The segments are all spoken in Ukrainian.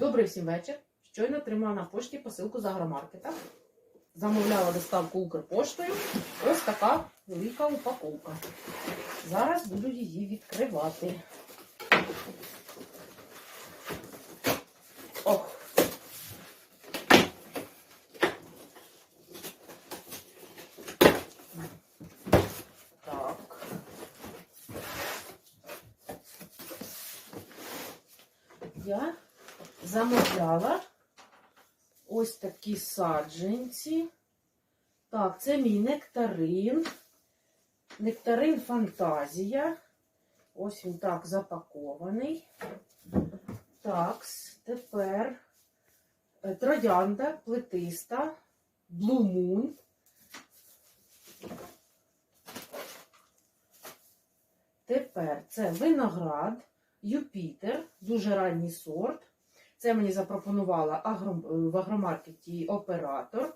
Добрий всім вечір. Щойно отримала на пошті посилку з агромаркета. Замовляла доставку Укрпоштою. Ось така велика упаковка. Зараз буду її відкривати. Ох. Так. Замовляла ось такі саджанці. Так, це мій нектарин. Нектарин Фантазія. Ось він так запакований. Так, тепер е, троянда плетиста, Moon. Тепер це виноград, Юпітер, дуже ранній сорт. Це мені запропонувала агро- в агромаркеті оператор.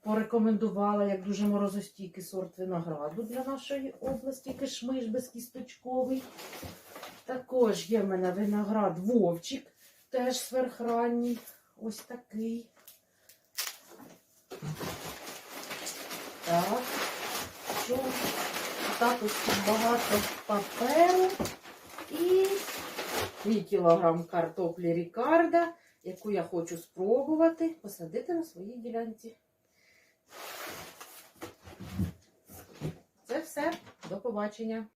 Порекомендувала як дуже морозостійкий сорт винограду для нашої області, кишмиш безкісточковий. Також є в мене виноград Вовчик, теж сверхранній. Ось такий. Так. Що? Так багато паперу мій кілограм картоплі Рікарда, яку я хочу спробувати посадити на своїй ділянці. Це все. До побачення.